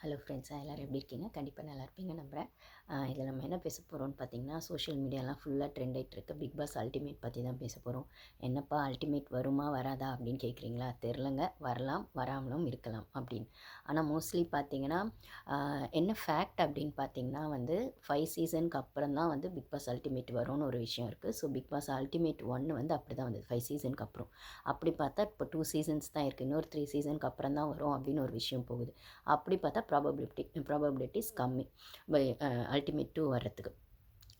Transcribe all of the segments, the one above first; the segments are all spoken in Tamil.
ஹலோ ஃப்ரெண்ட்ஸாக எல்லோரும் எப்படி இருக்கீங்க? கண்டிப்பாக நல்லா இருப்பீங்க நம்புகிறேன் இதில் நம்ம என்ன பேச போகிறோம்னு பார்த்தீங்கன்னா சோஷியல் மீடியாலாம் ஃபுல்லாக ட்ரெண்ட் ஆகிட்டு இருக்குது பிக் பாஸ் அல்டிமேட் பற்றி தான் பேச போகிறோம் என்னப்பா அல்டிமேட் வருமா வராதா அப்படின்னு கேட்குறீங்களா தெரிலங்க வரலாம் வராமலும் இருக்கலாம் அப்படின்னு. ஆனால் மோஸ்ட்லி பார்த்தீங்கன்னா என்ன ஃபேக்ட் அப்படின்னு பார்த்தீங்கன்னா வந்து ஃபைவ் சீசனுக்கு அப்புறம் தான் வந்து பிக் பாஸ் அல்டிமேட் வரும்னு ஒரு விஷயம் இருக்குது ஸோ பிக் பாஸ் அல்டிமேட் ஒன்று வந்து அப்படி தான் வந்தது ஃபைவ் சீசனுக்கு அப்புறம். அப்படி பார்த்தா இப்போ டூ சீசன்ஸ் தான் இருக்குது இன்னொரு த்ரீ சீசனுக்கு அப்புறம் தான் வரும் அப்படின்னு ஒரு விஷயம் போகுது. அப்படி பார்த்தா ப்ராபபிலிட்டி ப்ராபபிலிட்டிஸ் கம்மி. பை அல்டிமேட் டூ வர்றதுக்கு.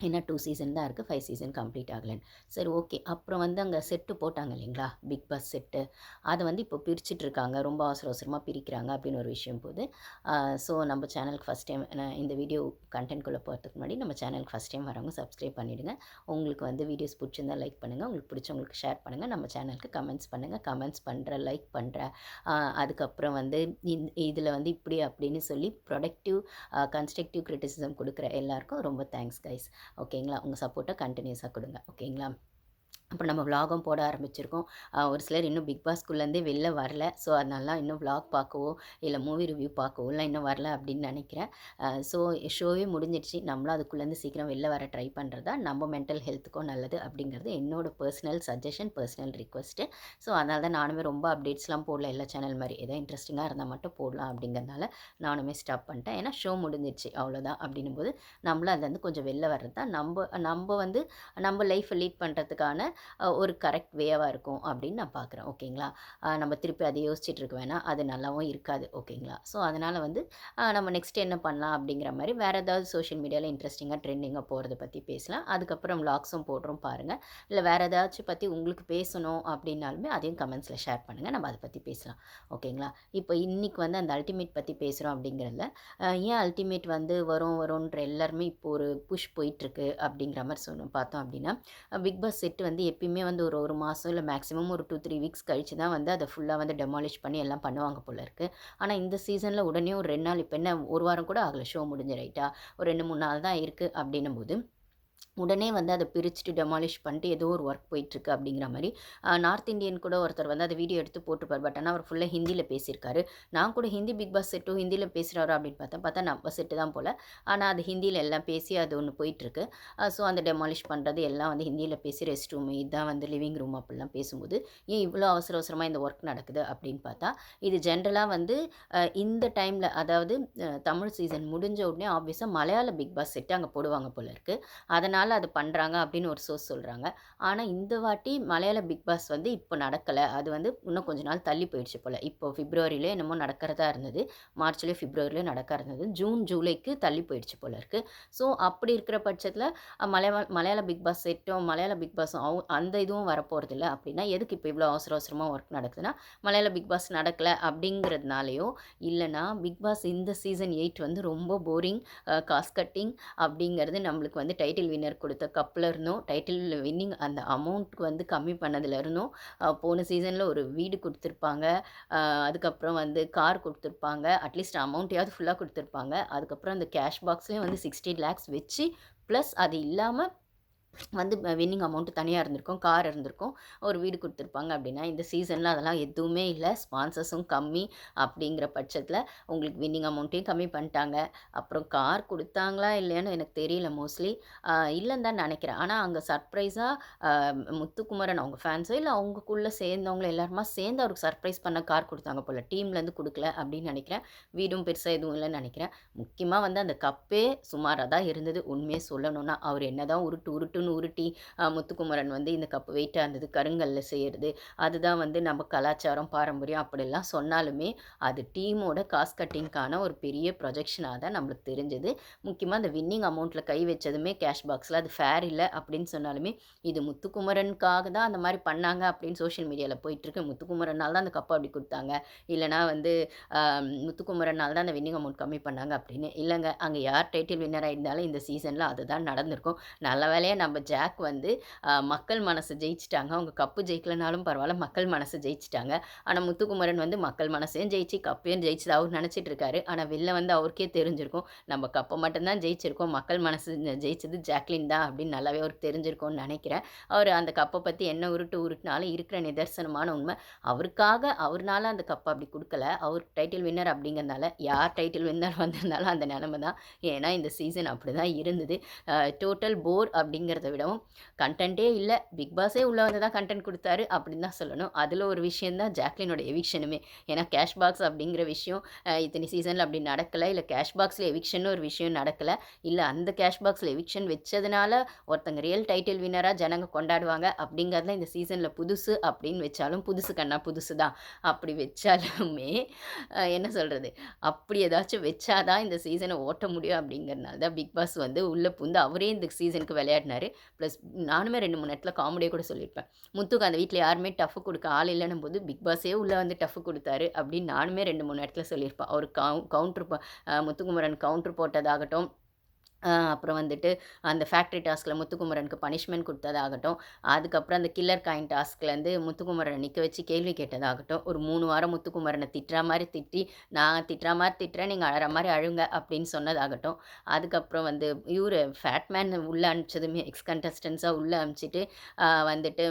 ஏன்னா டூ சீசன் தான் இருக்குது ஃபைவ் சீசன் கம்ப்ளீட் ஆகலைன்னு. சரி ஓகே அப்புறம் வந்து அங்கே செட்டு போட்டாங்க இல்லைங்களா? பிக் பாஸ் செட்டு அதை வந்து இப்போ பிரிச்சிட்ருக்காங்க ரொம்ப அவசர அவசரமாக பிரிக்கிறாங்க அப்படின்னு ஒரு விஷயம் போது ஸோ நம்ம சேனலுக்கு ஃபஸ்ட் டைம் இந்த வீடியோ கண்டென்ட்குள்ளே போகிறதுக்கு முன்னாடி நம்ம சேனலுக்கு ஃபஸ்ட் டைம் வரவங்க சப்ஸ்கிரைப் பண்ணிவிடுங்க உங்களுக்கு வந்து வீடியோஸ் பிடிச்சிருந்தா லைக் பண்ணுங்கள் உங்களுக்கு பிடிச்சவங்களுக்கு ஷேர் பண்ணுங்கள் நம்ம சேனலுக்கு கமெண்ட்ஸ் பண்ணுங்கள் கமெண்ட்ஸ் பண்ணுற லைக் பண்ணுற அதுக்கப்புறம் வந்து இதில் வந்து இப்படி அப்படின்னு சொல்லி ப்ரொடக்டிவ் கன்ஸ்ட்ரக்டிவ் க்ரிட்டிசிசம் கொடுக்குற எல்லாருக்கும் ரொம்ப தேங்க்ஸ் கைஸ் ஓகேங்களா? உங்கள் சப்போர்ட்டை கண்டினியூஸாக கொடுங்க. ஓகேங்களா? அப்புறம் நம்ம விலாகும் போட ஆரம்பிச்சிருக்கோம். ஒரு சிலர் இன்னும் பிக் பாஸ்குள்ளேருந்தே வெளில வரல. ஸோ அதனால இன்னும் விலாக் பார்க்கவோ இல்லை மூவி ரிவ்யூ பார்க்கவோலாம் இன்னும் வரல அப்படின்னு நினைக்கிறேன். ஸோ ஷோவே முடிஞ்சிடுச்சு. நம்மளும் அதுக்குள்ளேருந்து சீக்கிரம் வெளில வர ட்ரை பண்ணுறதா நம்ம மென்டல் ஹெல்த்துக்கும் நல்லது அப்படிங்கிறது என்னோட personal suggestion personal request so அதனால தான் நானுமே ரொம்ப அப்டேட்ஸ்லாம் போடல எல்லா சேனல் மாதிரி. ஏதோ இன்ட்ரெஸ்டிங்காக இருந்தால் மட்டும் போடலாம் அப்படிங்கிறதுனால நானுமே ஸ்டாப் பண்ணிட்டேன். ஏன்னா ஷோ முடிஞ்சிடுச்சு அவ்வளோதான் அப்படின்னும் போது நம்மளும் அதுலேருந்து கொஞ்சம் வெளில வர்றது தான் நம்ம நம்ம வந்து நம்ம லைஃப்பை லீட் பண்ணுறதுக்கான ஒரு கரெக்ட் வேவாக இருக்கும் அப்படின்னு நான் பார்க்குறேன். ஓகேங்களா? நம்ம திருப்பி அதை யோசிச்சுட்டு இருக்க வேணாம். அது நல்லாவும் இருக்காது. ஓகேங்களா? ஸோ அதனால் வந்து நம்ம நெக்ஸ்ட் என்ன பண்ணலாம் அப்படிங்கிற மாதிரி வேறு ஏதாவது சோஷியல் மீடியாவில் இன்ட்ரெஸ்டிங்காக ட்ரெண்டிங்காக போகிறத பற்றி பேசலாம். அதுக்கப்புறம் லாக்ஸும் போடுறோம் பாருங்கள் இல்லை வேறு ஏதாச்சும் பற்றி உங்களுக்கு பேசணும் அப்படின்னாலுமே அதையும் கமெண்ட்ஸில் ஷேர் பண்ணுங்கள் நம்ம அதை பற்றி பேசலாம். ஓகேங்களா? இப்போ இன்றைக்கி வந்து அந்த அல்டிமேட் பற்றி பேசுகிறோம் அப்படிங்கிறதுல ஏன் அல்டிமேட் வந்து வரும் வரும்ன்ற எல்லாருமே இப்போ ஒரு புஷ் போயிட்டுருக்கு அப்படிங்கிற மாதிரி சொன்னோம் பார்த்தோம் அப்படின்னா பிக் பாஸ் செட் வந்து எப்பயுமே வந்து ஒரு ஒரு மாதம் இல்லை மேக்ஸிமம் ஒரு டூ த்ரீ வீக்ஸ் கழிச்சு தான் வந்து அதை ஃபுல்லாக வந்து டெமாலிஷ் பண்ணி எல்லாம் பண்ணுவாங்க போல இருக்குது ஆனால் இந்த சீசனில் உடனே ஒரு ரெண்டு நாள் இப்போ என்ன ஒரு வாரம் கூட ஆகலை ஷோ முடிஞ்ச ரைட்டாக ஒரு ரெண்டு மூணு நாள் தான் இருக்குது அப்படின்னும் போது உடனே வந்து அதை பிரிச்சுட்டு டெமாலிஷ் பண்ணிட்டு ஏதோ ஒரு ஒர்க் போயிட்டுருக்கு அப்படிங்கிற மாதிரி. நார்த் இந்தியன் கூட ஒருத்தர் வந்து அதை வீடியோ எடுத்து போட்டுப்பார் பட் ஆனால் அவர் ஃபுல்லாக ஹிந்தியில் பேசியிருக்காரு. நான் கூட ஹிந்தி பிக் பாஸ் செட்டும் ஹிந்தியில் பேசுகிறாரு அப்படின்னு பார்த்தா பார்த்தா நம்ம செட்டு தான் போல். ஆனால் அது ஹிந்தியில் எல்லாம் பேசி அது ஒன்று போயிட்டுருக்கு. ஸோ அந்த டெமாலிஷ் பண்ணுறது எல்லாம் வந்து ஹிந்தியில் பேசி ரெஸ்ட் ரூம் இதுதான் வந்து லிவிங் ரூம் அப்படிலாம் பேசும்போது ஏன் இவ்வளோ அவசர அவசரமாக இந்த ஒர்க் நடக்குது? அப்படின்னு பார்த்தா இது ஜென்ரலாக வந்து இந்த டைமில் அதாவது தமிழ் சீசன் முடிஞ்ச உடனே ஆப்வியஸாக மலையாள பிக் பாஸ் செட்டு அங்கே போடுவாங்க போல இருக்குது அதனால் அது பண்ணுறாங்க அப்படின்னு ஒரு சோர்ஸ் சொல்கிறாங்க ஆனால் இந்த வாட்டி மலையாள பிக் பாஸ் வந்து இப்போ நடக்கலை. அது வந்து இன்னும் கொஞ்ச நாள் தள்ளி போயிடுச்சு போல். இப்போ பிப்ரவரியிலே என்னமோ நடக்கிறதா இருந்தது. மார்ச்லேயோ ஃபிப்ரவரியிலே நடக்க இருந்தது. ஜூன் ஜூலைக்கு தள்ளி போயிடுச்சு போல் இருக்குது ஸோ அப்படி இருக்கிற பட்சத்தில் மலையாள மலையாள பிக் பாஸ் செட்டும் மலையாள பிக் பாஸும் அவு அந்த இதுவும் வரப்போகிறது இல்லை அப்படின்னா எதுக்கு இப்போ இவ்வளோ அவசர அவசரமாக ஒர்க் நடக்குதுன்னா மலையாள பிக் பாஸ் நடக்கலை அப்படிங்கிறதுனாலையோ இல்லைனா பிக் பாஸ் இந்த சீசன் எயிட் வந்து ரொம்ப போரிங் காஸ்ட் கட்டிங் அப்படிங்கிறது நம்மளுக்கு வந்து டைட்டில் வின்னர் கொடுத்த கப்பில் இருந்தும் டைட்டில் வின்னிங் அந்த அமௌண்ட்டுக்கு வந்து கம்மி பண்ணதுல இருந்தும் போன சீசனில் ஒரு வீடு கொடுத்துருப்பாங்க. அதுக்கப்புறம் வந்து கார் கொடுத்துருப்பாங்க. அட்லீஸ்ட் அமௌண்ட்டையாவது ஃபுல்லாக கொடுத்துருப்பாங்க. அதுக்கப்புறம் அந்த கேஷ் பாக்ஸ்லேயும் வந்து சிக்ஸ்டி லேக்ஸ் வச்சு ப்ளஸ் அது இல்லாமல் வந்து வின்னிங் அமௌண்ட்டு தனியாக இருந்திருக்கும் கார் இருந்திருக்கும் ஒரு வீடு கொடுத்துருப்பாங்க அப்படின்னா இந்த சீசனில் அதெல்லாம் எதுவுமே இல்லை. ஸ்பான்சர்ஸும் கம்மி அப்படிங்கிற பட்சத்தில் உங்களுக்கு வின்னிங் அமௌண்ட்டையும் கம்மி பண்ணிட்டாங்க. அப்புறம் கார் கொடுத்தாங்களா இல்லையான்னு எனக்கு தெரியல மோஸ்ட்லி இல்லைன்னு தான் நினைக்கிறேன். ஆனால் அங்கே சர்ப்ரைஸாக முத்துக்குமரன் அவங்க ஃபேன்ஸோ இல்லை அவங்களுக்குள்ளே சேர்ந்தவங்க எல்லாருமா சேர்ந்து அவருக்கு சர்ப்ரைஸ் பண்ண கார் கொடுத்தாங்க போல். டீம்லேருந்து கொடுக்கல அப்படின்னு நினைக்கிறேன். வீடும் பெருசாக எதுவும் இல்லைன்னு நினைக்கிறேன். முக்கியமாக வந்து அந்த கப்பே சுமாராக தான் இருந்தது. உண்மையை சொல்லணும்னா அவர் என்னதான் உருட்டு உருட்டுன்னு உருட்டி முத்துக்குமரன் வந்து இந்த கப்பு வெயிட்டாக இருந்தது கருங்கல்ல செய்கிறது அதுதான் வந்து நம்ம கலாச்சாரம் பாரம்பரியம் அப்படிலாம் சொன்னாலுமே அது டீமோட காஸ்ட் கட்டிங்க்கான ஒரு பெரிய ப்ரொஜெக்ஷனாக தான் நம்மளுக்கு தெரிஞ்சது. முக்கியமாக அந்த வின்னிங் அமௌண்ட்டில் கை வச்சதுமே கேஷ் பாக்ஸில் அது ஃபேர் இல்லை அப்படின்னு சொன்னாலுமே இது முத்துக்குமரனுக்காக தான் அந்த மாதிரி பண்ணாங்க அப்படின்னு சோஷியல் மீடியாவில் போயிட்டுருக்கு. முத்துக்குமரனால் தான் அந்த கப்பை அப்படி கொடுத்தாங்க. இல்லைனா வந்து முத்துக்குமரனால் தான் அந்த வின்னிங் அமௌண்ட் கம்மி பண்ணாங்க அப்படின்னு. இல்லைங்க அங்கே யார் டைட்டில் வின்னர் இருந்தாலும் இந்த சீசனில் அதுதான் நடந்திருக்கும். நல்ல வேலையாக நம்ம ஜாக் வந்து மக்கள் மனசு ஜெயிச்சுட்டாங்க. அவங்க கப்பு ஜெயிக்கலனாலும் பரவாயில்ல மக்கள் மனசு ஜெயிச்சிட்டாங்க ஆனால் முத்துக்குமரன் வந்து மக்கள் மனசையும் ஜெயிச்சு, கப்பையும் ஜெயிச்சது அவர் நினச்சிட்டு இருக்காரு. ஆனால் வெளில வந்து அவருக்கே தெரிஞ்சிருக்கும். நம்ம கப்பை மட்டும்தான் ஜெயிச்சிருக்கோம். மக்கள் மனசு ஜெயிச்சது ஜாக்லின் தான் அப்படின்னு நல்லாவே அவருக்கு தெரிஞ்சிருக்கும்னு நினைக்கிறேன் அவர் அந்த கப்பை பற்றி என்ன உருட்டு உருட்டினாலும் இருக்கிற நிதர்சனமான உண்மை அவருக்காக அவர்னால அந்த கப்பை அப்படி கொடுக்கல அவர் டைட்டில் வின்னர் அப்படிங்கிறனால, யார் டைட்டில் வின்னர் வந்திருந்தாலும் அந்த நிலமை தான். ஏன்னா இந்த சீசன் அப்படிதான் இருந்தது. டோட்டல் போர் அப்படிங்கிற அப்படிங்கிறத விடவும், கன்டென்ட்டே இல்லை பிக் பாஸே உள்ளே வந்து தான் கன்டென்ட் கொடுத்தாரு அப்படின்னு தான் சொல்லணும். அதில் ஒரு விஷயம் தான் ஜாக்லினோட எவிக்ஷனுமே. ஏன்னா கேஷ் பாக்ஸ் அப்படிங்கிற விஷயம் இத்தனை சீசனில் அப்படி நடக்கல. இல்லை கேஷ் பாக்ஸில் எவிக்ஷன் ஒரு விஷயம் நடக்கலை இல்லை அந்த கேஷ் பாக்ஸில் எவிக்ஷன் வச்சதுனால ஒருத்தங்க ரியல் டைட்டில் வினராக ஜனங்க கொண்டாடுவாங்க அப்படிங்கிறது தான் இந்த சீசனில் புதுசு அப்படின்னு வச்சாலும், புதுசு கண்ணா புதுசு தான். அப்படி வச்சாலுமே என்ன சொல்கிறது அப்படி ஏதாச்சும் வச்சா தான் இந்த சீசனை ஓட்ட முடியும் அப்படிங்கிறனால தான் பிக் பாஸ் வந்து உள்ளே புகுந்து அவரே இந்த சீசனுக்கு விளையாடினாரு. ப்ளஸ் நானுமே 2, 3 இடத்துல காமெடியாக கூட சொல்லியிருப்பேன். முத்துக்கு அந்த வீட்டில் யாருமே டஃப் கொடுக்க ஆள் இல்லன்னும்போது, பிக் பாஸே உள்ளே வந்து டஃப் கொடுத்தாரு அப்படின்னு நானுமே 2, 3 இடத்துல சொல்லியிருப்பேன். அவர் கவு கவுண்டர் முத்துக்குமரன் கவுண்டர் போட்டதாகட்டும், அப்புறம் வந்துட்டு அந்த ஃபேக்ட்ரி டாஸ்கில் முத்துக்குமரனுக்கு பனிஷ்மெண்ட் கொடுத்ததாகட்டும் அதுக்கப்புறம் அந்த கில்லர் காயின் டாஸ்க்லேருந்து முத்துக்குமரனை நிற்க வச்சு கேள்வி கேட்டதாகட்டும், ஒரு மூணு வாரம் முத்துக்குமரனை திட்டுறா மாதிரி திட்டி, நான் திட்டுறா மாதிரி திட்டுறேன், நீங்கள் அழற மாதிரி அழுங்க அப்படின்னு சொன்னதாகட்டும், அதுக்கப்புறம் வந்து இவர் ஃபேட்மேன் உள்ளே அனுப்பிச்சதுமே எக்ஸ் கண்டஸ்டன்ஸாக உள்ளே அனுப்பிச்சிட்டு வந்துட்டு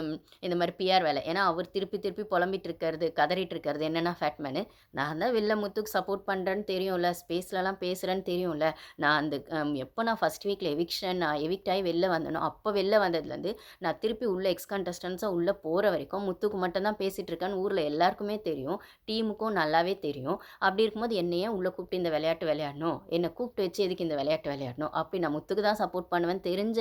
இந்த மாதிரி பிஆர் வேலை. ஏன்னா அவர் திருப்பி திருப்பி புலம்பிட்டு இருக்கிறது, கதறிட்டு இருக்கிறது என்னென்னா ஃபேட்மேனு, நான் தான் வெளில முத்துக்கு சப்போர்ட் பண்ணுறேன்னு தெரியும்ல, ஸ்பேஸ்லலாம் பேசுகிறேன்னு தெரியும்ல, நான் அந்த எப்போ நான் ஃபர்ஸ்ட் வீக்கில் எவிக்ஷன் நான் எவிக்ட் ஆகி வெளில வந்தனோ அப்போ வெளில வந்ததுலேருந்து நான் திருப்பி உள்ள எக்ஸ் கண்டஸ்டன்ஸாக உள்ளே போகிற வரைக்கும் முத்துக்கு மட்டும் தான் பேசிகிட்ருக்கேன்னு இருக்கேன்னு எல்லாருக்குமே தெரியும். டீமுக்கும் நல்லாவே தெரியும். அப்படி இருக்கும்போது என்னையே உள்ளே கூப்பிட்டு இந்த விளையாட்டு விளையாடணும்? என்னை கூப்பிட்டு வச்சு எதுக்கு இந்த விளையாட்டு விளையாடணும்? அப்படி நான் முத்துக்கு தான் சப்போர்ட் பண்ணுவேன் தெரிஞ்ச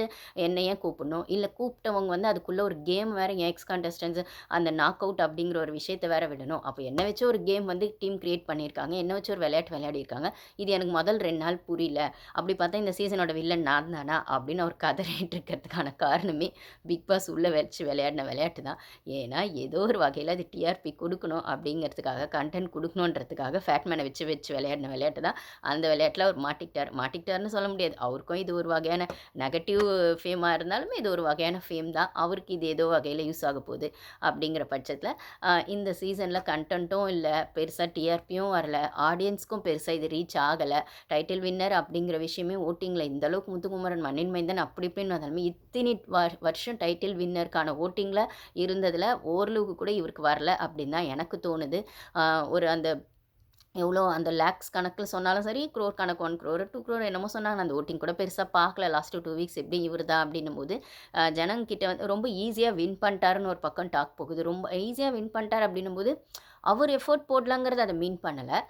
என்னையே கூப்பிடணும்? இல்லை கூப்பிட்டவங்க வந்து அதுக்குள்ளே ஒரு கேம் வேறு என் எக்ஸ் கண்டஸ்டன்ஸ் அந்த நாக் அவுட் அப்படிங்கிற ஒரு விஷயத்த வேற விடணும். அப்போ என்ன வச்சு ஒரு கேம் வந்து டீம் கிரியேட் பண்ணியிருக்காங்க. என்ன வச்சு ஒரு விளையாட்டு விளையாடிருக்காங்க இது எனக்கு முதல் ரெண்டு நாள் புரியல. அப்படி பார்த்தா இந்த சீசனோட வில்லன் நான் தானா? அப்படின்னு அவர் கதறிட்டு இருக்கிறதுக்கான காரணமே பிக் பாஸ் உள்ள வச்சு விளையாடின விளையாட்டு தான். ஏன்னா ஏதோ ஒரு வகையில் அது டிஆர்பி கொடுக்கணும் அப்படிங்கிறதுக்காக, கன்டென்ட் கொடுக்கணுன்றதுக்காக ஃபேட்மேனை வச்சு வச்சு விளையாடின விளையாட்டு தான். அந்த விளையாட்டில் அவர் மாட்டிக்கிட்டார் மாட்டிக்கிட்டார்னு சொல்ல முடியாது. அவருக்கும் இது ஒரு வகையான நெகட்டிவ் ஃபேமாக இருந்தாலுமே இது ஒரு வகையான ஃபேம் தான். அவருக்கு இது ஏதோ வகையில் யூஸ் ஆக போகுது அப்படிங்கிற பட்சத்தில் இந்த சீசனில் கன்டென்ட்டும் இல்லை பெருசாக டிஆர்பியும் வரல, ஆடியன்ஸ்க்கும் பெருசாக இது ரீச் ஆகலை டைட்டில் வின்னர் அப்படிங்கிற விஷயமே ஓட்டிங்கில் இந்த அளவுக்கு முத்துக்குமரன் மண்ணின் மைந்தன் அப்படி இப்படின்னு வந்தாலுமே, இத்தினி வ வருஷம் டைட்டில் வின்னருக்கான ஓட்டிங்கில் இருந்ததில் ஓரளவுக்கு கூட இவருக்கு வரல அப்படின்னு தான் எனக்கு தோணுது. ஒரு அந்த எவ்வளோ அந்த லேக்ஸ் கணக்கில் சொன்னாலும் சரி, குரோர் கணக்கு ஒன் குரோர், டூ குரோர் என்னமோ சொன்னாங்க. அந்த ஓட்டிங் கூட பெருசாக பார்க்கல. லாஸ்ட் டூ வீக்ஸ் எப்படி இவர் தான் அப்படின்னும்போது, போது ஜனங்கிட்ட வந்து ரொம்ப ஈஸியாக வின் பண்ணிட்டாருன்னு ஒரு பக்கம் டாக் போகுது. ரொம்ப ஈஸியாக வின் பண்ணிட்டாரு அப்படின்னும்போது, அவர் எஃபோர்ட் போடலாங்கிறது அதை மீன் பண்ணலை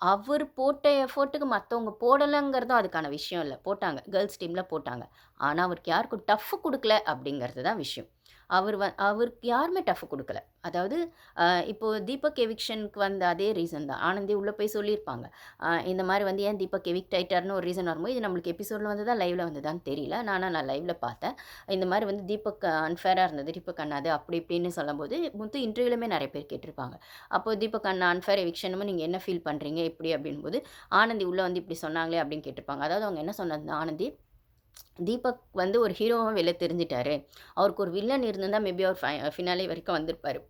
அவர் போட்ட எஃபோர்ட்டுக்கு மற்றவங்க போடலைங்கிறதும் அதுக்கான விஷயம் இல்லை போட்டாங்க. கேர்ள்ஸ் டீமில் போட்டாங்க. ஆனால் அவருக்கு யாருக்கும் டஃப் கொடுக்கல அப்படிங்கிறது தான் விஷயம். அவர் வ அவருக்கு யாருமே டஃப் கொடுக்கல அதாவது இப்போது தீபக் எவிக்ஷனுக்கு வந்த அதே ரீசன் தான். ஆனந்தி உள்ளே போய் சொல்லியிருப்பாங்க. இந்த மாதிரி வந்து ஏன் தீபக் எவிக்ட் ஆகிட்டார்னு ஒரு ரீசன் வரும்போது, இது நம்மளுக்கு எபிசோட்ல வந்ததா? லைவில் வந்ததான்னு தெரியல. நானும் நான் லைவில் பார்த்தேன். இந்த மாதிரி வந்து தீபக் அன்ஃபேராக இருந்தது. தீபக் அண்ணாது அப்படி இப்படின்னு சொல்லும்போது, முத்து இன்டர்வியூலுமே நிறைய பேர் கேட்டிருப்பாங்க. அப்போது தீபக் அண்ணா அன்ஃபேர் எவிக்ஷனும் நீங்கள் என்ன ஃபீல் பண்ணுறீங்க இப்படி அப்படின்போது ஆனந்தி உள்ளே வந்து இப்படி சொன்னாங்களே அப்படின்னு கேட்டிருப்பாங்க. அதாவது அவங்க என்ன சொன்னது ஆனந்தி தீபக் வந்து ஒரு ஹீரோவாக வெளில தெரிஞ்சுட்டாரு. அவருக்கு ஒரு வில்லன் இருந்திருந்தால் மேபி அவர் ஃபை ஃபினாலே வரைக்கும் வந்திருப்பாரு.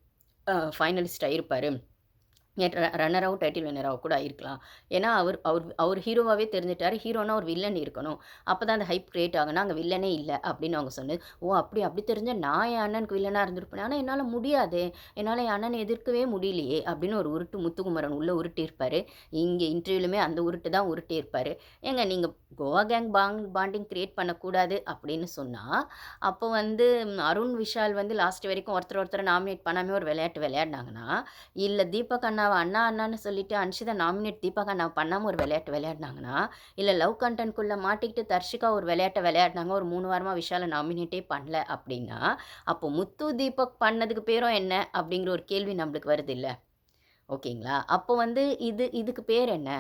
ஃபைனலிஸ்ட்டாக ஃபைனலிஸ்ட் ரன்னர் அவுட் டைட்டில் வின்னராவும் கூட ஆயிருக்கலாம். ஏன்னா அவர் அவர் அவர் ஹீரோவாகவே தெரிஞ்சிட்டார் ஹீரோனா ஒரு வில்லன் இருக்கணும். அப்போ தான் அந்த ஹைப் கிரியேட் ஆகுனா அங்கே வில்லனே இல்லை அப்படின்னு அவங்க சொன்னது. ஓ! அப்படி அப்படி தெரிஞ்ச நான் என் அண்ணனுக்கு வில்லனாக இருந்திருப்பேன் ஆனால் என்னால் முடியாதே. என்னால் என் அண்ணனை எதிர்க்கவே முடியலையே அப்படின்னு ஒரு உருட்டு முத்துக்குமரன் உள்ளே உருட்டியிருப்பார் இங்கே இன்டர்வியூலுமே அந்த உருட்டு தான் உருட்டியிருப்பாரு. ஏங்க நீங்கள் கோவா கேங் பாங் பாண்டிங் கிரியேட் பண்ணக்கூடாது அப்படின்னு சொன்னால் அப்போ வந்து அருண், விஷால் வந்து லாஸ்ட் வரைக்கும் ஒருத்தர் ஒருத்தரை நாமினேட் பண்ணாமல் ஒரு விளையாட்டு விளையாடினாங்கன்னா இல்லை தீபக் நான் அண்ணா அண்ணான்னு சொல்லிட்டு அன்ஷிதா நாமினேட் தீபக் நான் பண்ணாமல் ஒரு விளையாட்டு விளையாடினாங்கன்னா இல்லை லவ் கண்டென்ட்குள்ளே மாட்டிக்கிட்டு தர்ஷிகா ஒரு விளையாட்டை விளையாடினாங்க ஒரு மூணு வாரமாக விஷால நாமினேட்டே பண்ணல அப்படின்னா, அப்போ முத்து, தீபக் பண்ணதுக்கு பேரும் என்ன? அப்படிங்கிற ஒரு கேள்வி நம்மளுக்கு வருதுல்ல. ஓகேங்களா? அப்போ வந்து இது இதுக்கு பேர் என்ன?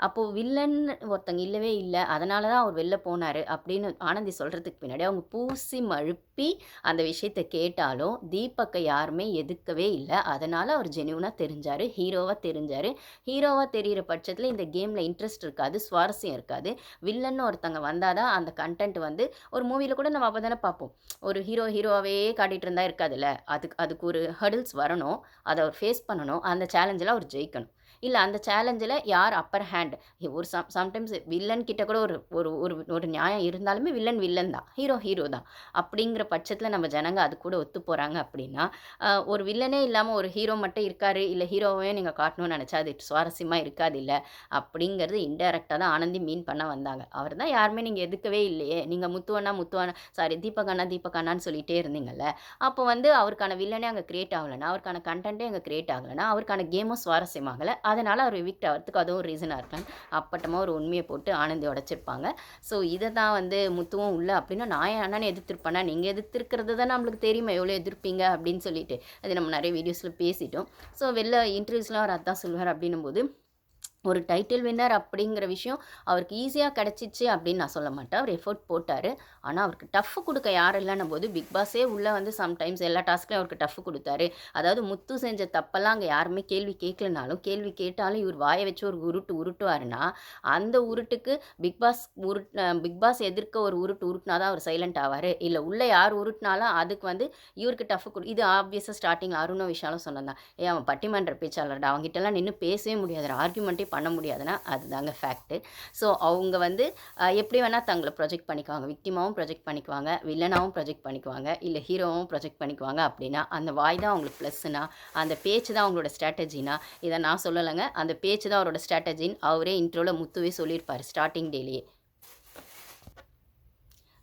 அப்போது வில்லன்னு ஒருத்தங்க இல்லவே இல்லை அதனால தான் அவர் வெளில போனார் அப்படின்னு ஆனந்தி சொல்கிறதுக்கு பின்னாடி அவங்க பூசி மழுப்பி அந்த விஷயத்தை கேட்டாலும் தீபக்கை யாருமே எதுக்கவே இல்லை. அதனால் அவர் ஜெனியூனாக தெரிஞ்சார் ஹீரோவாக தெரிஞ்சார். ஹீரோவாக தெரிகிற பட்சத்தில் இந்த கேமில் இன்ட்ரெஸ்ட் இருக்காது சுவாரஸ்யம் இருக்காது. வில்லன்னு ஒருத்தங்க வந்தால் தான் அந்த கண்டென்ட் வந்து ஒரு மூவியில் கூட நம்ம அப்போ தானே பார்ப்போம். ஒரு ஹீரோ ஹீரோவாகவே காட்டிகிட்டு இருந்தால் இருக்காதுல்ல. அதுக்கு அதுக்கு ஒரு ஹடில்ஸ் வரணும் அதை அவர் ஃபேஸ் பண்ணணும் அந்த சேலஞ்சில் அவர் ஜெயிக்கணும். இல்லை அந்த சேலஞ்சில் யார் அப்பர் ஹேண்ட் ஒரு சம் சம்டைம்ஸ் வில்லன் கிட்ட கூட ஒரு ஒரு ஒரு ஒரு நியாயம் இருந்தாலுமே வில்லன் வில்லன் தான். ஹீரோ ஹீரோ தான். அப்படிங்கிற பட்சத்தில் நம்ம ஜனங்க அது கூட ஒத்து போகிறாங்க அப்படின்னா ஒரு வில்லனே இல்லாமல் ஒரு ஹீரோ மட்டும் இருக்காரு இல்லை ஹீரோவே நீங்கள் காட்டணும்னு நினச்சா அது சுவாரஸ்யமாக இருக்காது இல்லை? அப்படிங்கிறது இன்டெரக்டாக தான் ஆனந்தி மீன் பண்ண வந்தாங்க. அவர் தான் யாருமே நீங்கள் எதுக்கவே இல்லையே. நீங்கள் முத்துவண்ணா முத்துவண்ணா சாரி தீபகண்ணா தீபகண்ணான்னு சொல்லிகிட்டே இருந்தீங்கல்ல? அப்போ வந்து அவருக்கான வில்லனே அங்கே கிரியேட் ஆகலைன்னா அவருக்கான கண்டென்ட்டே அங்கே கிரியேட் ஆகலைன்னா அவருக்கான கேமும் சுவாரஸ்யமாகலை. அதனால் அவர் எவிக்ட் ஆகிறதுக்கு அதுவும் ரீசனாக இருக்கலாம். அப்பட்டமாக ஒரு உண்மையை போட்டு ஆனந்தி உடச்சிருப்பாங்க. ஸோ இதை தான் வந்து முத்துவும் உள்ள அப்படின்னா நான் என் அண்ணனை எதிர்த்திருப்பேனா? நீங்கள் எதிர்த்திருக்கிறது தான் நம்மளுக்கு தெரியுமா எவ்வளோ எதிர்ப்பீங்க அப்படின்னு சொல்லிட்டு. அது நம்ம நிறைய வீடியோஸில் பேசிட்டோம். ஸோ வெளில இன்டர்வியூஸ்லாம் அவர் அதான் சொல்லுவார் அப்படின்னும் போது ஒரு டைட்டில் வின்னர் அப்படிங்கிற விஷயம் அவருக்கு ஈஸியாக கிடச்சிச்சு அப்படின்னு நான் சொல்ல மாட்டேன். அவர் எஃபர்ட் போட்டார். ஆனால் அவருக்கு டஃப் கொடுக்க யாரும் இல்லைன்னும் போது பிக் பாஸே உள்ளே வந்து சம்டைம்ஸ் எல்லா டாஸ்க்லையும் அவருக்கு டஃப் கொடுத்தாரு. அதாவது முத்து செஞ்ச தப்பெல்லாம் அங்கே யாருமே கேள்வி கேட்கலனாலும் கேள்வி கேட்டாலும் இவர் வாயை வச்சு ஒரு உருட்டு உருட்டுவாருன்னா அந்த உருட்டுக்கு பிக் பாஸ் உருட் பிக் பாஸ் எதிர்க்க ஒரு உருட்டு உருட்டினா தான் அவர் சைலண்ட் ஆவார். இல்லை உள்ளே யார் உருட்டினாலும் அதுக்கு வந்து இவருக்கு டஃப் கொடு இது ஆப்வியஸாக ஸ்டார்டிங் அருணோ விஷாலும் சொன்னதான் ஏன் அவன் பட்டிமன்ற பேச்சாளர்டா அவங்ககிட்டலாம் நின்று பேசவே முடியாது ஆர்குமெண்ட்டே பண்ண முடியாதுன்னா அதுதாங்க ஃபேக்ட்டு ஸோ அவங்க வந்து எப்படி வேணால் தங்களை ப்ரொஜெக்ட் பண்ணிக்குவாங்க. விக்டிமாவும் ப்ரொஜெக்ட் பண்ணிக்குவாங்க வில்லனாகவும் ப்ரொஜெக்ட் பண்ணிக்குவாங்க இல்லை ஹீரோவும் ப்ரொஜெக்ட் பண்ணிக்குவாங்க அப்படின்னா அந்த வாய் தான் அவங்களுக்கு ப்ளஸ்னா அந்த பேச்சு தான் அவங்களோட ஸ்ட்ராட்டஜினா இதை நான் சொல்லலைங்க. அந்த பேச்சு தான் அவரோட ஸ்ட்ராட்டஜின்னு அவரே இன்ட்ரோவில் முத்துவே சொல்லியிருப்பார் ஸ்டார்டிங் டேலேயே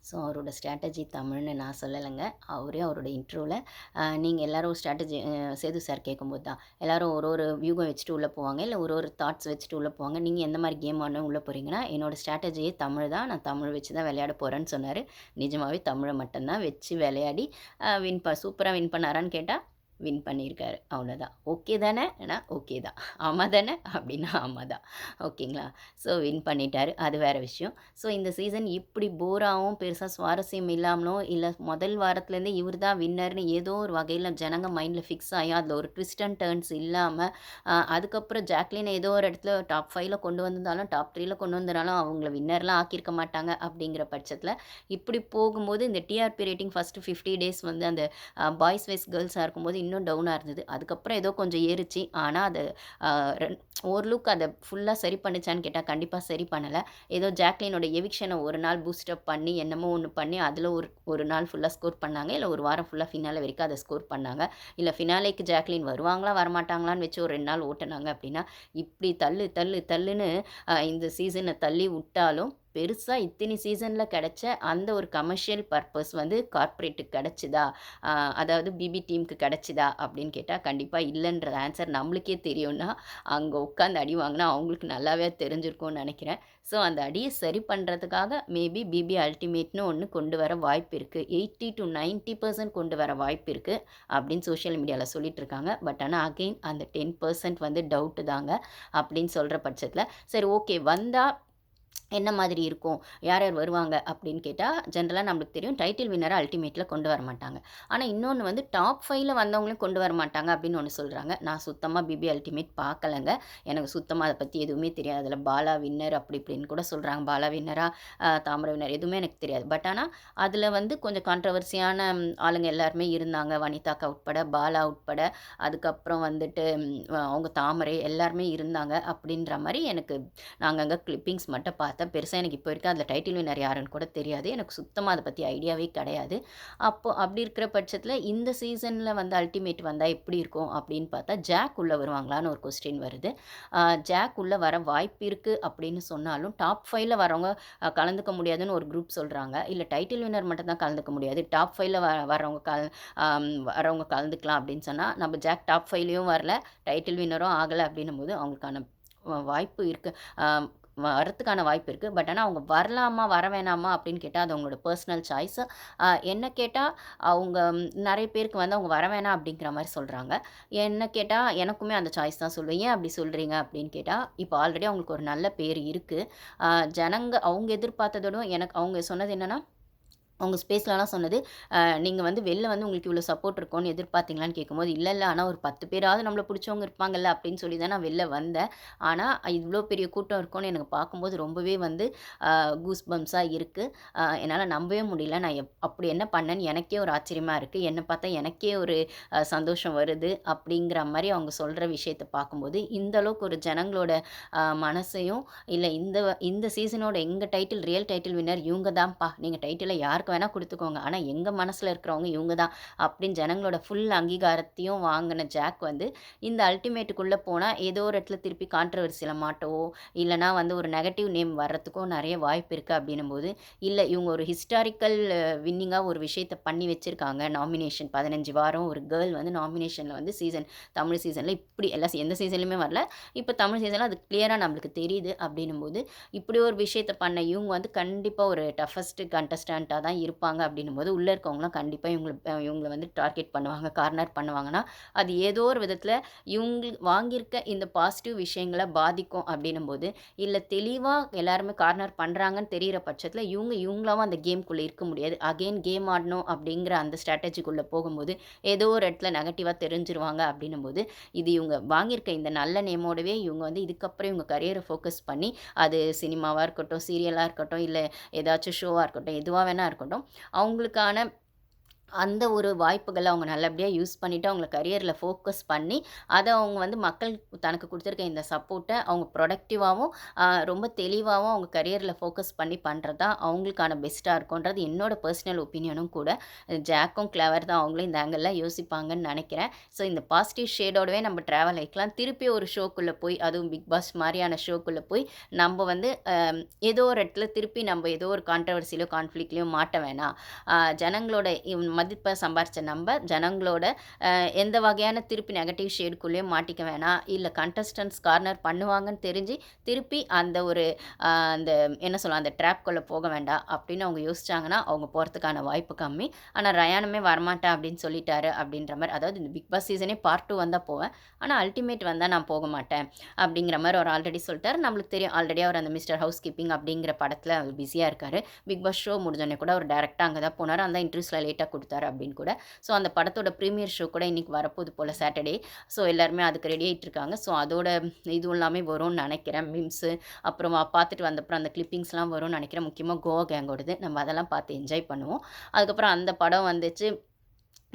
ஸோ அவரோட ஸ்ட்ராட்டஜி தமிழ்னு நான் சொல்லலைங்க. அவரே அவரோட இன்ட்ரோவில் நீங்கள் எல்லோரும் ஸ்ட்ராட்டஜி சேது சார் கேட்கும்போது தான். எல்லோரும் ஒரு ஒரு வியூகம் வச்சுட்டு உள்ளே போவாங்க. இல்லை ஒரு ஒரு தாட்ஸ் வச்சுட்டு உள்ளே போவாங்க. நீங்கள் எந்த மாதிரி கேம் ஆடணும் உள்ளே போகிறீங்கன்னா என்னோடய ஸ்ட்ராட்டஜியே தமிழ் தான். நான் தமிழ் வச்சு தான் விளையாட போகிறேன்னு சொன்னார். நிஜமாகவே தமிழை மட்டும்தான் வச்சு விளையாடி வின் ப சூப்பராக வின் பண்ணாரான்னு கேட்டால் வின் பண்ணியிருக்காரு. அவ்வளோதான் ஓகே தானே? ஏன்னா ஓகே தான். ஆமாம் தானே? அப்படின்னா ஆமாம் தான். ஓகேங்களா? ஸோ வின் பண்ணிட்டார். அது வேறு விஷயம். ஸோ இந்த சீசன் இப்படி போராகவும் பெருசாக சுவாரஸ்யம் இல்லாமலும் இல்லை முதல் வாரத்துலேருந்தே இவர் தான் வின்னர்னு ஏதோ ஒரு வகையில் ஜனங்க மைண்டில் ஃபிக்ஸ் ஆகி அதில் ஒரு ட்விஸ்ட் அண்ட் டேர்ன்ஸ் இல்லாமல் அதுக்கப்புறம் ஜாக்லின் ஏதோ ஒரு இடத்துல டாப் ஃபைவ்ல கொண்டு வந்திருந்தாலும் டாப் த்ரீல கொண்டு வந்தாலும் அவங்கள வின்னர்லாம் ஆக்கியிருக்க மாட்டாங்க அப்படிங்கிற பட்சத்தில் இப்படி போகும்போது இந்த TRP rating first fifty days வந்து அந்த பாய்ஸ் வைஸ் கேர்ள்ஸாக இருக்கும்போது இன்னும் இன்னும் டவுனாக இருந்தது. அதுக்கப்புறம் ஏதோ கொஞ்சம் ஏறிச்சு. ஆனால் அது ஓரளவுக்கு அதை ஃபுல்லாக சரி பண்ணிச்சான்னு கேட்டால் கண்டிப்பாக சரி பண்ணலை. ஏதோ ஜாக்லினோட எவிக்ஷனை ஒரு நாள் பூஸ்டப் பண்ணி என்னமோ ஒன்று பண்ணி அதில் ஒரு ஒரு நாள் ஃபுல்லாக ஸ்கோர் பண்ணாங்க. இல்லை ஒரு வாரம் ஃபுல்லாக ஃபினாலே வரைக்கும் அதை ஸ்கோர் பண்ணாங்க. இல்லை ஃபினாலேக்கு ஜாக்லின் வருவாங்களா வரமாட்டாங்களான்னு வச்சு ஒரு ரெண்டு நாள் ஓட்டினாங்க அப்படின்னா இப்படி தள்ளு தள்ளு தள்ளுன்னு இந்த சீசனை தள்ளி விட்டாலும் பெருசாக இத்தனை சீசனில் கிடச்ச அந்த ஒரு கமர்ஷியல் பர்பஸ் வந்து கார்ப்பரேட்டுக்கு கிடச்சிதா? அதாவது பிபி டீமுக்கு கிடச்சிதா? அப்படின்னு கேட்டால் கண்டிப்பாக இல்லைன்ற ஆன்சர் நம்மளுக்கே தெரியும்னா அங்கே உட்காந்து அடி வாங்கினா அவங்களுக்கு நல்லாவே தெரிஞ்சிருக்கும்னு நினைக்கிறேன். ஸோ அந்த அடியை சரி பண்ணுறதுக்காக மேபி பிபி அல்டிமேட்னு ஒன்று கொண்டு வர வாய்ப்பு இருக்குது எயிட்டி டு நைன்ட்டி பர்சன்ட் கொண்டு வர வாய்ப்பு இருக்குது அப்படின்னு சோஷியல் மீடியாவில் சொல்லிட்டு இருக்காங்க. பட் ஆனால் அகெயின் அந்த டென் பர்சன்ட் வந்து டவுட்டு தாங்க அப்படின்னு சொல்கிற பட்சத்தில் சரி ஓகே வந்தால் என்ன மாதிரி இருக்கும்? யார் யார் வருவாங்க? அப்படின்னு கேட்டால் ஜென்ரலாக நம்மளுக்கு தெரியும் டைட்டில் வின்னரை அல்டிமேட்டில் கொண்டு வர மாட்டாங்க ஆனால் இன்னொன்று வந்து டாப் ஃபைவ்ல வந்தவங்களும் கொண்டு வர மாட்டாங்க அப்படின்னு ஒன்று சொல்கிறாங்க நான் சுத்தமாக பிபி அல்டிமேட் பார்க்கலங்க. எனக்கு சுத்தமாக அதை பற்றி எதுவுமே தெரியாது. அதில் பாலா வின்னர் அப்படி இப்படின்னு கூட சொல்கிறாங்க பாலா வின்னராக தாமரை வின்னர் எதுவுமே எனக்கு தெரியாது. பட் ஆனால் அதில் வந்து கொஞ்சம் கான்ட்ரவர்சியான ஆளுங்க எல்லாருமே இருந்தாங்க. வனிதாக்கா உட்பட பாலா உட்பட. அதுக்கப்புறம் வந்துட்டு அவங்க தாமரை எல்லாருமே இருந்தாங்க. அப்படின்ற மாதிரி எனக்கு நாங்கள் அங்கே கிளிப்பிங்ஸ் மட்டும் பார்த்தேன். பெருசாக எனக்கு இப்போ வரைக்கும் அதில் டைட்டில் வினர் யாருன்னு கூட தெரியாது. எனக்கு சுத்தமாக அதை பற்றி ஐடியாவே கிடையாது. அப்போது அப்படி இருக்கிற பட்சத்தில் இந்த சீசனில் வந்து அல்டிமேட் வந்தால் எப்படி இருக்கும் அப்படின்னு பார்த்தா ஜாக் உள்ளே வருவாங்களான்னு ஒரு கொஸ்டின் வருது. ஜாக் உள்ளே வர வாய்ப்பு இருக்குது அப்படின்னு சொன்னாலும் டாப் ஃபைவ்ல வரவங்க கலந்துக்க முடியாதுன்னு ஒரு குரூப் சொல்கிறாங்க இல்லை டைட்டில் வினர் மட்டும் தான் கலந்துக்க முடியாது. டாப் ஃபைவ்ல வ வரவங்க கல் வரவங்க கலந்துக்கலாம் அப்படின்னு சொன்னால் நம்ம ஜாக் டாப் ஃபைவ்லேயும் வரல டைட்டில் வின்னரும் ஆகலை அப்படின்னும் போது அவங்களுக்கான வாய்ப்பு இருக்குது வரத்துக்கான வாய்ப்பு இருக்குது பட் ஆனால் அவங்க வரலாமா வர வேணாமா அப்படின்னு கேட்டால் அது அவங்களோட பர்சனல் சாய்ஸ் என்ன கேட்டால் அவங்க நிறைய பேருக்கு வந்து அவங்க வர வேணாம் அப்படிங்கிற மாதிரி சொல்கிறாங்க என்ன கேட்டால் எனக்குமே அந்த சாய்ஸ் தான் சொல்லுவேன். ஏன் அப்படி சொல்கிறீங்க அப்படின்னு கேட்டால் இப்போ ஆல்ரெடி அவங்களுக்கு ஒரு நல்ல பேர் இருக்குது ஜனங்க அவங்க எதிர்பார்த்ததோடும் எனக்கு அவங்க சொன்னது என்னென்னா அவங்க ஸ்பேஸ்லலாம் சொன்னது நீங்கள் வந்து வெளில வந்து உங்களுக்கு இவ்வளோ சப்போர்ட் இருக்கும்னு எதிர்பார்த்தீங்களான்னு கேட்கும்போது இல்லை இல்லை. ஆனால் ஒரு பத்து பேராவது நம்மளை பிடிச்சவங்க இருப்பாங்கல்ல அப்படின்னு சொல்லி தான் நான் வெளில வந்தேன். ஆனால் இவ்வளோ பெரிய கூட்டம் இருக்கும்னு எனக்கு பார்க்கும்போது ரொம்பவே வந்து கூஸ் பம்ஸாக இருக்குது என்னால் நம்பவே முடியல. நான் எப் அப்படி என்ன பண்ணேன்னு எனக்கே ஒரு ஆச்சரியமாக இருக்குது என்னை பார்த்தா எனக்கே ஒரு சந்தோஷம் வருது அப்படிங்கிற மாதிரி அவங்க சொல்கிற விஷயத்தை பார்க்கும்போது இந்த அளவுக்கு ஒரு ஜனங்களோட மனசையும் இல்லை இந்த இந்த சீசனோட எங்கள் டைட்டில் ரியல் டைட்டில் வின்னர் இவங்க தான்ப்பா நீங்கள் டைட்டிலை யாருக்கு வேணால் கொடுத்துக்கோங்க. ஆனால் எங்கள் மனசில் இருக்கிறவங்க இவங்க தான். அப்படின்னு ஜனங்களோட ஃபுல் அங்கீகாரத்தையும் வாங்கின ஜாக் வந்து இந்த அல்டிமேட்டுக்குள்ளே போனால் ஏதோ ஒரு இடத்துல திருப்பி கான்ட்ரவர்சியில் மாட்டவோ இல்லைனா வந்து ஒரு நெகட்டிவ் நேம் வர்றதுக்கோ நிறைய வாய்ப்பு இருக்குது அப்படின்னும் போது இல்லை இவங்க ஒரு ஹிஸ்டாரிக்கல் வின்னிங்காக ஒரு விஷயத்தை பண்ணி வச்சுருக்காங்க. நாமினேஷன் பதினஞ்சு வாரம் ஒரு கேர்ள் வந்து நாமினேஷனில் வந்து சீசன் தமிழ் சீசனில் இப்படி எல்லா எந்த சீசன்லையுமே வரல. இப்போ தமிழ் சீசனில் அது கிளியராக நம்மளுக்கு தெரியுது அப்படின்னும் போது இப்படி ஒரு விஷயத்தை பண்ண இவங்க வந்து கண்டிப்பாக ஒரு டஃபஸ்ட்டு கண்டஸ்டண்ட்டாக தான் இருப்பாங்க அப்படின்னும் போது உள்ளே இருக்கவங்களாம் கண்டிப்பாக இவங்களை இவங்களை வந்து டார்கெட் பண்ணுவாங்க கார்னர் பண்ணுவாங்கன்னா அது ஏதோ ஒரு விதத்தில் இவங்க வாங்கியிருக்க இந்த பாசிட்டிவ் விஷயங்களை பாதிக்கும் அப்படின்னும் போது இல்லை தெளிவாக எல்லாருமே கார்னர் பண்ணுறாங்கன்னு தெரிகிற பட்சத்தில் இவங்க இவங்களாவும் அந்த கேம்குள்ளே இருக்க முடியாது. அகெயின் கேம் ஆடணும் அப்படிங்கிற அந்த ஸ்ட்ராட்டஜிக்குள்ளே போகும்போது ஏதோ ஒரு இடத்துல நெகட்டிவாக தெரிஞ்சிருவாங்க அப்படின்னும் போது இது இவங்க வாங்கியிருக்க இந்த நல்ல நேமோடவே இவங்க வந்து இதுக்கப்புறம் இவங்க கரியரை ஃபோக்கஸ் பண்ணி அது சினிமாவாக இருக்கட்டும் சீரியலாக இருக்கட்டும் இல்லை ஏதாச்சும் ஷோவாக இருக்கட்டும் எதுவாக வேணா இருக்கட்டும் அவங்களுக்கான அந்த ஒரு வாய்ப்புகளை அவங்க நல்லபடியாக யூஸ் பண்ணிவிட்டு அவங்கள கரியரில் ஃபோக்கஸ் பண்ணி அதை அவங்க வந்து மக்கள் தனக்கு கொடுத்துருக்க இந்த சப்போர்ட்டை அவங்க ப்ரொடக்டிவாகவும் ரொம்ப தெளிவாகவும் அவங்க கரியரில் ஃபோக்கஸ் பண்ணி பண்ணுறது தான் அவங்களுக்கான பெஸ்ட்டாக இருக்கும்ன்றது என்னோட பர்சனல் ஒப்பீனியனும் கூட. ஜாக்கும் கிளவர் தான் அவங்களும் இந்த ஆங்கிளில் யோசிப்பாங்கன்னு நினைக்கிறேன். ஸோ இந்த பாசிட்டிவ் ஷேடோடவே நம்ம ட்ராவல் ஆகிக்கலாம் திருப்பி ஒரு ஷோக்குள்ளே போய் அதுவும் பிக் பாஸ் மாதிரியான ஷோக்குள்ளே போய் நம்ம வந்து ஏதோ ஒரு இடத்துல திருப்பி நம்ம ஏதோ ஒரு கான்ட்ரவர்சிலையோ கான்ஃப்ளிக்ட்லேயோ மாட்ட வேணாம். ஜனங்களோட மதிப்பை சம்பாரித்த நம்ம ஜனங்களோட எந்த வகையான திருப்பி நெகட்டிவ் ஷேடுக்குள்ளேயும் மாட்டிக்க வேணாம். இல்லை கண்டஸ்டன்ஸ் கார்னர் பண்ணுவாங்கன்னு தெரிஞ்சு திருப்பி அந்த ஒரு அந்த என்ன சொல்லலாம் அந்த ட்ராப்குள்ளே போக வேண்டாம் அப்படின்னு அவங்க யோசிச்சாங்கன்னா அவங்க போகிறதுக்கான வாய்ப்பு கம்மி. ஆனால் ரயானமே வரமாட்டேன் அப்படின்னு சொல்லிட்டாரு அப்படின்ற மாதிரி அதாவது இந்த பிக் பாஸ் சீசனே பார்ட் டூ வந்தால் போவேன். ஆனால் அல்டிமேட் வந்தால் நான் போக மாட்டேன் அப்படிங்கிற மாதிரி அவர் ஆல்ரெடி சொல்லிட்டார். நம்மளுக்கு தெரியும் ஆல்ரெடி அவர் அந்த மிஸ்டர் ஹவுஸ் கீப்பிங் அப்படிங்கிற படத்தில் அவர் பிஸியாக இருக்கார். பிக் பாஸ் ஷோ முடிஞ்சோடனே கூட அவர் டேரெக்டாக அங்கே தான் போனார். அந்த இன்ட்ரெஸ்ட்டில் லேட்டாக கொடுத்தாரு. கொடுத்தாரு அப்படின்னு கூட. ஸோ அந்த படத்தோட ப்ரீமியர் ஷோ கூட இன்றைக்கி வரப்போது போல் சாட்டர்டே ஸோ எல்லாருமே அதுக்கு ரெடி ஆகிட்டு இருக்காங்க. ஸோ அதோட இதுவும் எல்லாமே வரும்னு நினைக்கிறேன். மிம்ஸு அப்புறம் பார்த்துட்டு வந்தப்புறம் அந்த கிளிப்பிங்ஸ்லாம் வரும்னு நினைக்கிறேன். முக்கியமாக கோவா கேங்கோடது நம்ம அதெல்லாம் பார்த்து என்ஜாய் பண்ணுவோம். அதுக்கப்புறம் அந்த படம் வந்துச்சு.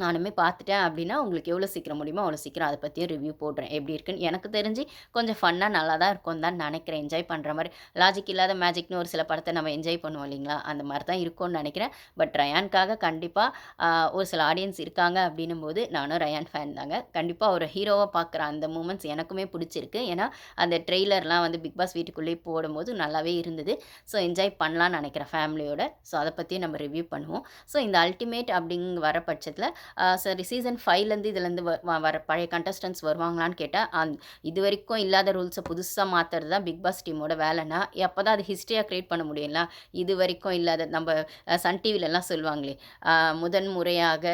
நானுமே பார்த்துட்டேன் அப்படின்னா உங்களுக்கு எவ்வளோ சீக்கிரம் முடியுமோ அவ்வளோ சீக்கிரம் அதை பற்றியும் ரிவ்யூ போடுறேன் எப்படி இருக்குன்னு எனக்கு தெரிஞ்சு கொஞ்சம் ஃபன்னாக நல்லா தான் இருக்கும் தான் நினைக்கிறேன். என்ஜாய் பண்ணுற மாதிரி லாஜிக் இல்லாத மேஜிக்னு ஒரு சில படத்தை நம்ம என்ஜாய் பண்ணுவோம் இல்லைங்களா? அந்த மாதிரி தான் இருக்கும்னு நினைக்கிறேன். பட் ரயான்காக கண்டிப்பாக ஒரு சில ஆடியன்ஸ் இருக்காங்க அப்படின்னும் போது நானும் ரயான் ஃபேன் தாங்க. கண்டிப்பாக ஒரு ஹீரோவாக பார்க்குற அந்த மூமெண்ட்ஸ் எனக்குமே பிடிச்சிருக்கு. ஏன்னா அந்த ட்ரெய்லர்லாம் வந்து பிக் பாஸ் வீட்டுக்குள்ளேயே போடும்போது நல்லாவே இருந்தது. ஸோ என்ஜாய் பண்ணலான்னு நினைக்கிறேன் ஃபேமிலியோட ஸோ அதை பற்றியும் நம்ம ரிவ்யூ பண்ணுவோம். ஸோ இந்த அல்டிமேட் அப்படிங்க வர பட்சத்தில் சரி சீசன் ஃபைவ்லேருந்து இதுலேருந்து வர பழைய கண்டஸ்டன்ஸ் வருவாங்களான்னு கேட்டால் அந் இது வரைக்கும் இல்லாத ரூல்ஸை புதுசாக மாற்றுறது தான் பிக் பாஸ் டீமோட வேலைனா எப்போ தான் அது ஹிஸ்ட்ரியாக க்ரியேட் பண்ண முடியும்ல இது வரைக்கும் இல்லாத நம்ம சன் டிவிலெலாம் சொல்லுவாங்களே முதன் முறையாக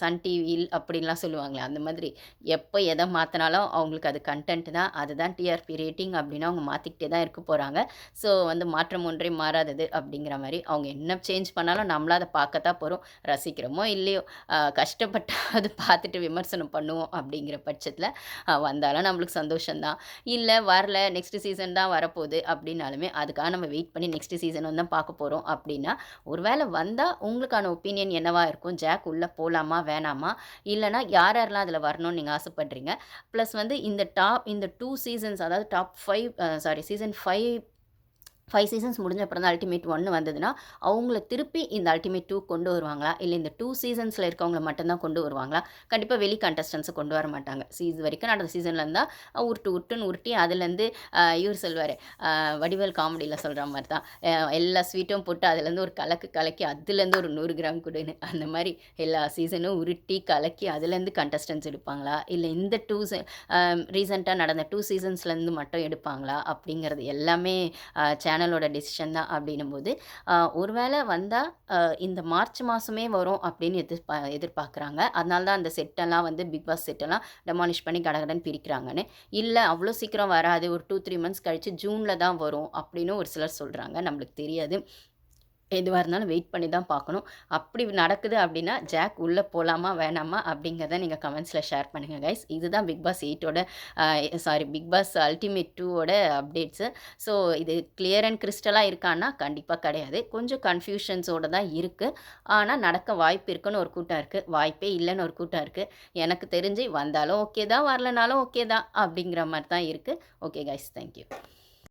சன் டிவியில் அப்படின்லாம் சொல்லுவாங்களே அந்த மாதிரி. எப்போ எதை மாற்றினாலும் அவங்களுக்கு அது கண்டென்ட் தான். அதுதான் டிஆர்பி ரேட்டிங் அப்படின்னு அவங்க மாற்றிக்கிட்டே தான் இருக்க போகிறாங்க ஸோ வந்து மாற்றம் ஒன்றே மாறாதது அப்படிங்கிற மாதிரி. அவங்க என்ன சேஞ்ச் பண்ணாலும் நம்மளாக அதை பார்க்கத்தான் போகிறோம் ரசிக்கிறோமோ இல்லையோ கஷ்டம் கஷ்டப்பட்டு அதை பார்த்துட்டு விமர்சனம் பண்ணுவோம் அப்படிங்கிற பட்சத்தில் வந்தாலும் நம்மளுக்கு சந்தோஷம்தான். இல்லை வரல நெக்ஸ்ட் சீசன் தான் வரப்போகுது அப்படின்னாலுமே அதுக்காக நம்ம வெயிட் பண்ணி நெக்ஸ்ட் சீசன் வந்து தான் பார்க்க போகிறோம் அப்படின்னா ஒரு வேளை வந்தால் உங்களுக்கான ஒப்பீனியன் என்னவாக இருக்கும்? ஜாக் உள்ளே போகலாமா வேணாமா? இல்லைனா யார் யாரெல்லாம் அதில் வரணும்னு நீங்கள் ஆசைப்பட்றீங்க? ப்ளஸ் வந்து இந்த டாப் இந்த டூ சீசன்ஸ் அதாவது top five sorry season five five seasons முடிஞ்ச அப்புறம் தான் அல்டிமேட் ஒன்று வந்ததுன்னா அவங்கள திருப்பி இந்த அல்டிமேட் டூ கொண்டு வருவாங்களா? இல்லை இந்த டூ சீசன்ஸில் இருக்கவங்கள மட்டும்தான் கொண்டு வருவாங்களா? கண்டிப்பாக வெளி கண்டஸ்டன்ஸை கொண்டு வர மாட்டாங்க. சீசன் வரைக்கும் நடந்த சீசனில் இருந்தால் உருட்டு உருட்டுன்னு உருட்டி அதுலேருந்து இவர் சொல்வார் வடிவேல் காமெடியில் சொல்கிற மாதிரி தான் எல்லா ஸ்வீட்டும் போட்டு அதுலேருந்து ஒரு கலக்கு கலக்கி அதுலேருந்து ஒரு நூறு கிராம் கொடுன்னு அந்த மாதிரி எல்லா சீசனும் உருட்டி கலக்கி அதுலேருந்து கண்டஸ்டன்ஸ் எடுப்பாங்களா? இல்லை இந்த டூ ரீசெண்டாக நடந்த டூ சீசன்ஸ்லேருந்து மட்டும் எடுப்பாங்களா? அப்படிங்கிறது எல்லாமே சேனலோட டெசிஷன் தான் அப்படின்னும் போது ஒருவேளை வந்தால் இந்த மார்ச் மாதமே வரும் அப்படின்னு எதிர்பா எதிர்பார்க்குறாங்க. அதனால தான் அந்த செட்டெல்லாம் வந்து பிக் பாஸ் செட்டெல்லாம் டெமாலிஷ் பண்ணி கடகடன் பிரிக்கிறாங்கன்னு. இல்லை அவ்வளோ சீக்கிரம் வராது. ஒரு டூ த்ரீ மந்த்ஸ் கழித்து ஜூனில் தான் வரும் அப்படின்னு ஒரு சிலர் சொல்கிறாங்க நம்மளுக்கு தெரியாது. எதுவாக இருந்தாலும் வெயிட் பண்ணி தான் பார்க்கணும். அப்படி நடக்குது அப்படின்னா ஜாக் உள்ளே போகலாமா வேணாமா அப்படிங்கிறத நீங்கள் கமெண்ட்ஸில் ஷேர் பண்ணுங்கள் கைஸ் இதுதான் பிக் பாஸ் எயிட்டோட சாரி பிக் பாஸ் அல்டிமேட் டூவோட அப்டேட்ஸு ஸோ இது கிளியர் அண்ட் கிறிஸ்டலாக இருக்கான்னா கண்டிப்பாக கிடையாது. கொஞ்சம் கன்ஃபியூஷன்ஸோடு தான் இருக்குது ஆனால் நடக்க வாய்ப்பு இருக்குன்னு ஒரு கூட்டம் இருக்குது வாய்ப்பே இல்லைன்னு ஒரு கூட்டம் இருக்குது எனக்கு தெரிஞ்சு வந்தாலும் ஓகே தான் வரலனாலும் ஓகே தான் அப்படிங்கிற மாதிரி தான் இருக்குது ஓகே கைஸ் தேங்க்யூ